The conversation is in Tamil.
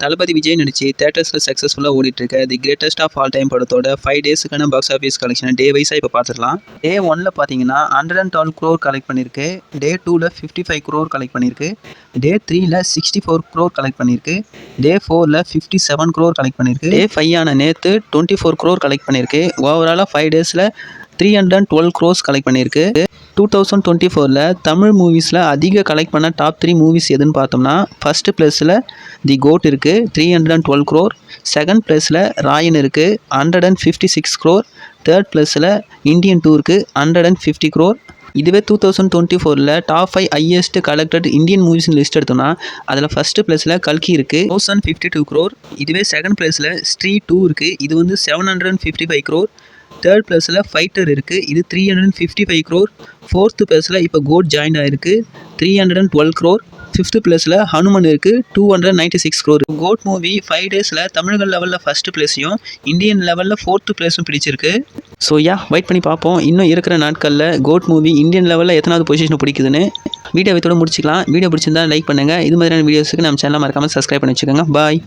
தளபதி விஜய் நடிச்சு தேட்டர்ஸில் சக்ஸஸ்ஃபுல்லாக ஓடிட்டு இருக்க the greatest of all time படத்தோட ஃபைவ் டேஸுக்கான பாக்ஸ் ஆஃபீஸ் கலெக்ஷன் டே வைஸாக இப்போ பார்த்துடலாம் டே ஒன்ல பார்த்தீங்கன்னா hundred and twelve crore collect பண்ணியிருக்கு டே டூவில் ஃபிஃப்டி ஃபைவ் க்ரோர் கலெக்ட் பண்ணியிருக்கு டே த்ரீல சிக்ஸ்டி ஃபோர் க்ரோர் கலெக்ட் பண்ணியிருக்கு டே ஃபோரில் ஃபிஃப்டி செவன் க்ரோர் கலெக்ட் பண்ணியிருக்கு டே ஃபைவ் ஆன நேற்று டுவெண்ட்டி ஃபோர் க்ரோர் கலெக்ட் பண்ணியிருக்கு ஓவராலாக ஃபைவ் டேஸில் three hundred and twelve crores collect பண்ணியிருக்கு. டூ தௌசண்ட் டுவெண்ட்டி ஃபோரில் தமிழ் மூவிஸில் அதிக கலெக்ட் பண்ண டாப் த்ரீ மூவிஸ் எதுன்னு பார்த்தோம்னா ஃபஸ்ட்டு ப்ளஸில் தி கோட் இருக்குது three hundred and twelve crore second ப்ளஸில் ராயன் இருக்குது hundred and fifty six crore third ப்ளஸில் இந்தியன் டூ இருக்குது ஹண்ட்ரட் அண்ட் ஃபிஃப்டி க்ரோர் இதுவே டூ தௌசண்ட் டுவெண்ட்டி ஃபோரில் top five highest collected Indian மூவிஸ்னு list எடுத்தோம்னா அதில் ஃபஸ்ட்டு ப்ளேஸில் கல்கி இருக்குது தௌசண்ட் ஃபிஃப்டி டூ க்ரோர் இதுவே செகண்ட் ப்ளேஸில் ஸ்ட்ரீ டூ இருக்குது இது வந்து seven hundred and fifty five crore third ப்ளஸில் ஃபைட்டர் இருக்குது இது three hundred and fifty five crore fourth ப்ளஸில் இப்போ கோட் ஜாயின் ஆயிருக்கு. Three hundred and twelve crore fifth ப்ளஸில் ஹனுமன் இருக்குது two hundred ninety six crore GOAT movie five டேஸில் தமிழக லெவலில் ஃபஸ்ட்டு ப்ளேஸையும் இந்தியன் லெவலில் ஃபோர்த்து ப்ளேஸும் பிடிச்சிருக்கு. ஸோ யா வெயிட் பண்ணி பார்ப்போம். இன்னும் இருக்கிற நாட்களில் கோட் மூவி இந்தியன் லெவலில் எத்தனாவது பொசிஷன் பிடிக்குதுன்னு வீடியோ இதோட முடிச்சிக்கலாம். வீடியோ பிடிச்சிருந்தா லைக் பண்ணுங்கள் இது மாதிரியான வீடியோஸுக்கு நம்ம சேனலை மறக்காமல் சப்ஸ்கிரைப் பண்ணி வச்சுக்கோங்க. பாய்